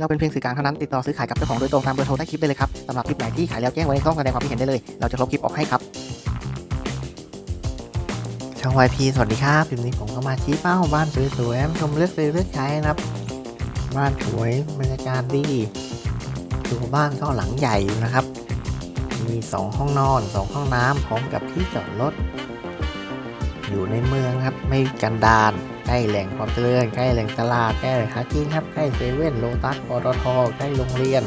เราเป็นเพียงสื่อกลางเท่านั้นติดต่อซื้อขายกับเจ้าของโดยตรงตามเบอร์โทรใต้คลิปได้เลยครับสำหรับคลิปไหนที่ขายแล้วแจ้งไว้ในช่องแสดงความคิดเห็นได้เลย เราจะลบคลิปออกให้ครับช่อง YP สวัสดีครับคลิปนี้ผมก็มาชี้เป้าบ้านสวยๆให้ชมเลือกซื้อเลือกใช้นะครับ บ้านสวยบรรยากาศดีตัวบ้านก็หลังใหญ่อยู่นะครับ มี 2 ห้องนอน 2 ห้องน้ำพร้อมกับที่จอดรถ อยู่ในเมืองครับ ไม่กันดารใกล้แหล่งความเจริญใกล้แหล่งตลาดใกล้แหล่งหากินครับใกล้เซเว่นโลตัสปตทใกล้โรงเรียน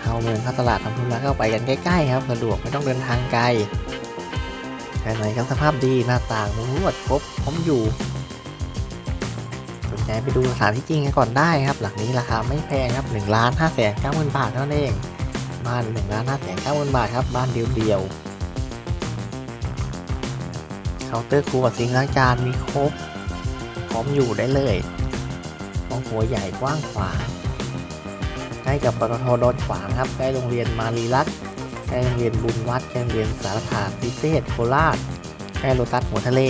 เข้าเมืองเข้าตลาดทำธุระก็ไปกันใกล้ๆครับสะดวกไม่ต้องเดินทางไกลภายในก็สภาพดีหน้าต่างมุงลวดครบพร้อมอยู่สนใจไปดูสถานที่จริงกันก่อนได้ครับ หลังนี้ราคาไม่แพงครับ1ล้าน5แสน9หมื่นบาทเท่านั้นเองบ้าน1ล้าน5แสน9หมื่นบาทครับบ้านเดียวๆาน์เตอร์ครัวซิงค์ล้างจานมีครบ พร้อมอยู่ได้เลยห้องครัวใหญ่กว้างขวางใกล้กับปตทดอนขวางครับใกล้โรงเรียนมารีรัตน์ใกล้โรงเรียนบุญวัดใกล้โรงเรียนสารคามพิเศษโคราชใกล้โลตัสหัวทะเล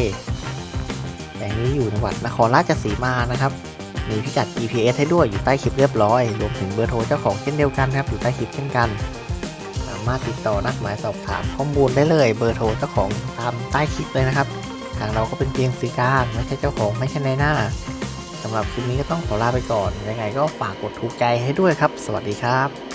แห่งนี้อยู่จังหวัดนครราชสีมานะครับ มีพิกัด GPS ให้ด้วยอยู่ใต้คลิปเรียบร้อย รวมถึงเบอร์โทรเจ้าของเช่นเดียวกันครับ อยู่ใต้คลิปเช่นกันามารถติดต่อนัดหมายสอบถามข้อมูลได้เลยเบอร์โทรเจ้าของตามใต้คลิปเลยนะครับ ทางเราก็เป็นเพียงสื่อกลางไม่ใช่เจ้าของไม่ใช่ในหน้าสำหรับคลิปนี้ก็ต้องขอลาไปก่อนยังไงก็ฝากกดถูกใจให้ด้วยครับ สวัสดีครับ